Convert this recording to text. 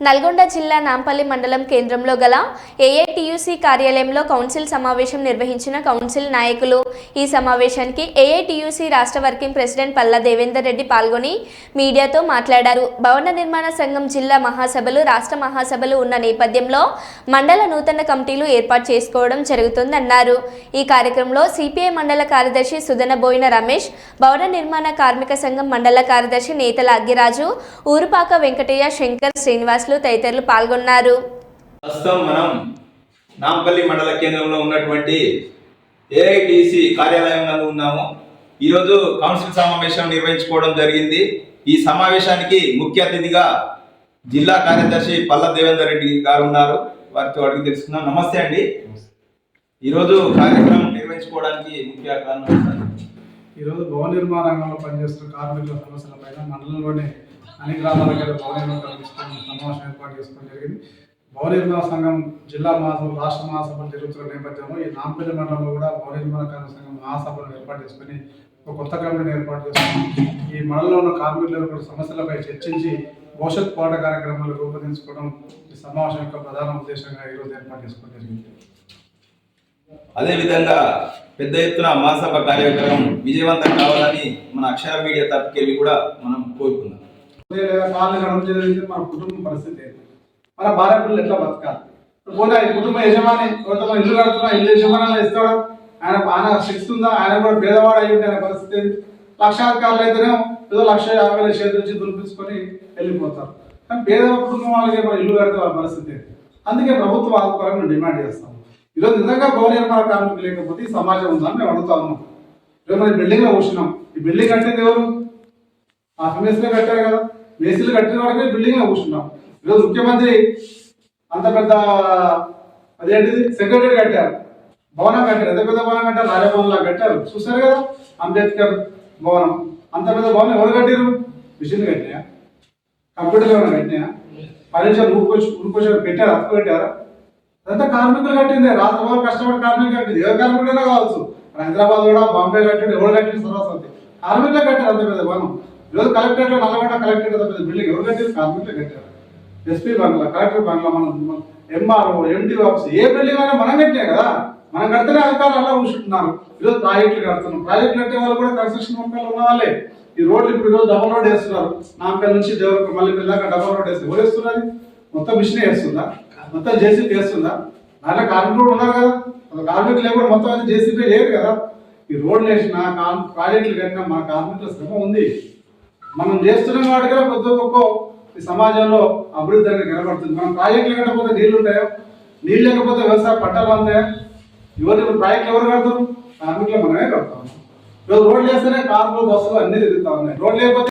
నల్గొండ జిల్లా నాంపల్లి మండలం కేంద్రంలో గల ఏఐటియుసి కార్యాలయంలో కౌన్సిల్ సమావేశం నిర్వహించిన కౌన్సిల్ నాయకులు ఈ సమావేశానికి ఏఐటియుసి రాష్ట్ర వర్కింగ్ ప్రెసిడెంట్ పల్లా దేవేందర్ రెడ్డి పాల్గొని మీడియాతో మాట్లాడారు. భవన నిర్మాణ సంఘం జిల్లా మహాసభలు రాష్ట్ర మహాసభలు ఉన్న నేపథ్యంలో మండల నూతన కమిటీలు ఏర్పాటు చేసుకోవడం జరుగుతుందన్నారు. ఈ కార్యక్రమంలో సిపిఐ మండల కార్యదర్శి సుదన బోయిన రమేష్ భవన నిర్మాణ కార్మిక సంఘం మండల కార్యదర్శి నేతల అగ్గిరాజు ఊరుపాక వెంకటయ్య శంకర్ శ్రీనివాసులు తదితరులు పాల్గొన్నారు. ప్రస్తుతం మనం నాంపల్లి మండల కేంద్రంలో ఉన్నటువంటి ఏఐటిసి కార్యాలయం నందు ఉన్నాము. ఈరోజు కౌన్సిల్ సమావేశం నిర్వహించుకోవడం జరిగింది. ఈ సమావేశానికి ముఖ్య అతిథిగా జిల్లా కార్యదర్శి పల్ల దేవేందర్ రెడ్డి గారు ఉన్నారు. వారితో అడిగి తెలుసుకుందాం. నమస్తే అండి. ఈరోజు కార్యక్రమం నిర్వహించుకోవడానికి ముఖ్య కారణం ఈరోజు భవన నిర్మాణ రంగంలో పనిచేస్తున్న కార్మికుల సమస్యలపైన మండలంలోనే అన్ని గ్రామాల దగ్గర భవన నిర్మాణ సమావేశం ఏర్పాటు చేసుకోవడం జరిగింది. భవన నిర్మాణ సంఘం జిల్లా మహాసభ రాష్ట్ర మహాసభలు జరుగుతున్న నేపథ్యంలో ఈ నాంపల్లి మండలంలో కూడా భవన నిర్మాణ కార్మిక సంఘం మహాసభను ఏర్పాటు చేసుకొని ఒక కొత్త కమిటీని ఏర్పాటు చేసుకొని ఈ మండలంలో ఉన్న కార్మికుల సమస్యలపై చర్చించి భవిష్యత్ పోరాట కార్యక్రమాలు రూపొందించుకోవడం ఈ సమావేశం యొక్క ప్రధాన ఉద్దేశంగా ఈరోజు ఏర్పాటు చేసుకోవడం జరిగింది. అదేవిధంగా పెద్ద ఎత్తున మహాసభ కార్యక్రమం విజయవంతం కావాలని మన అక్షర మీడియా తరపుకెళ్ళి కూడా మనం కోరుకుందాం. మన కుటుంబం పరిస్థితి మన భార్య పిల్లలు ఎట్లా బతకాలి? పోతే ఆయన కుటుంబ యజమాని కొంతమంది ఇల్లు కడుతున్నా ఇల్లు యజమాని ఇస్తాడు. ఆయన ఆయన శక్తి ఉందా ఆయన కూడా పేదవాడు అయ్యి ఆయన పరిస్థితి లక్షాధికారులు అయితేనే ఏదో లక్ష యాభై వేల చేతి నుంచి దులిపించుకొని వెళ్ళిపోతారు. కానీ పేద కుటుంబం వాళ్ళకి ఇల్లు కడితే వాళ్ళ పరిస్థితి అందుకే ప్రభుత్వ ఆదుకోవాలని మేము డిమాండ్ చేస్తాం ఈరోజు నిజంగా భవన నిర్మాణ కార్మికులు లేకపోతే ఈ సమాజం ఉందని మేము అడుగుతా ఉన్నాం. ఈరోజు మనం బిల్డింగ్లో కూర్చున్నాం. ఈ బిల్డింగ్ కట్టేది ఎవరు? ఆ మేస్త్రి కట్టారు కదా. మేస్త్రీలు కట్టిన వరకే బిల్డింగ్లో కూర్చున్నాం. ఈరోజు ముఖ్యమంత్రి అంత పెద్ద అదేంటిది? సెక్రటరీ కట్టారు. భవనం కట్టారు. ఎంత పెద్ద భవనం కట్టారు? రాజభవన్ లా కట్టారు. చూసారు కదా? అంబేద్కర్ భవనం. అంత పెద్ద భవనం ఎవరు కట్టారు మిషన్ కట్టినా కంప్యూటర్ ఏమైనా కట్టినా పరీక్షలు ఊరుకొచ్చి ఊరుకొచ్చి పెట్టారు? అప్పు పెట్టారా అదంతా కార్మికులు కట్టిందే. రాష్ట్రంలో కష్టపడి కార్మికులు కట్టింది. ఏ కార్మికులైనా కావచ్చు. హైదరాబాద్ కూడా బాంబే కట్టింది ఎవరు కట్టింది సరస్వతి కార్మికులే కట్టారు అంత పెద్ద భవనం. ఈరోజు కలెక్టర్ నల్లగొండ కలెక్టరేట్ అంత పెద్ద బిల్డింగ్. ఎవరు కట్టారు కార్మికులే కట్టారు. ఎస్పీ బంగ్లా కలెక్టర్ బంగ్లా మన ఎంఆర్ఓ ఎండి ఆఫీస్ ఏ బిల్డింగ్ అయినా మనం కట్టినా కదా. మనం కడితేనే అధికారులు అలా కూర్చుంటున్నారు. ఈరోజు ప్రాజెక్టులు కడుతున్నాం. ప్రాజెక్టులు కట్టే వాళ్ళు కూడా కన్స్ట్రక్షన్ కంపెనీలు ఉన్న వాళ్ళే. ఈ రోడ్లు ఇప్పుడు ఈరోజు డబల్ రోడ్ వేస్తున్నారు. నాంపల్లి నుంచి దేవరకు మళ్ళీ పిల్లగా డబల్ రోడ్ వేస్తారు ఎవరు వేస్తున్నది మొత్తం మిషన్ వేస్తుందా? మొత్తం జేసీపీ వేస్తుందా? దాంట్లో కార్మికులు కూడా ఉన్నారు కదా. అసలు కార్మికులు లేకుండా మొత్తం అది జేసీపీ లేదు కదా. ఈ రోడ్లు వేసిన ప్రాజెక్టులు కట్టినా మన కార్మికుల శ్రమ ఉంది. మనం చేస్తున్న వాటిగా కొద్ది గొప్ప ఈ సమాజంలో అభివృద్ధి అనేది కనబడుతుంది మనం ప్రాజెక్టులు కట్టకపోతే నీళ్ళు ఉంటాయా? నీళ్ళు లేకపోతే వ్యవసాయ పంటలు అంతాయా? ఎవరు ఇప్పుడు ప్రాజెక్టులు ఎవరు కడతారు? కార్మికులు మనమే కడతాం. ఈరోజు రోడ్లు వేస్తేనే కార్లు బస్సులు అన్ని తిరుగుతా ఉన్నాయి. రోడ్లు లేకపోతే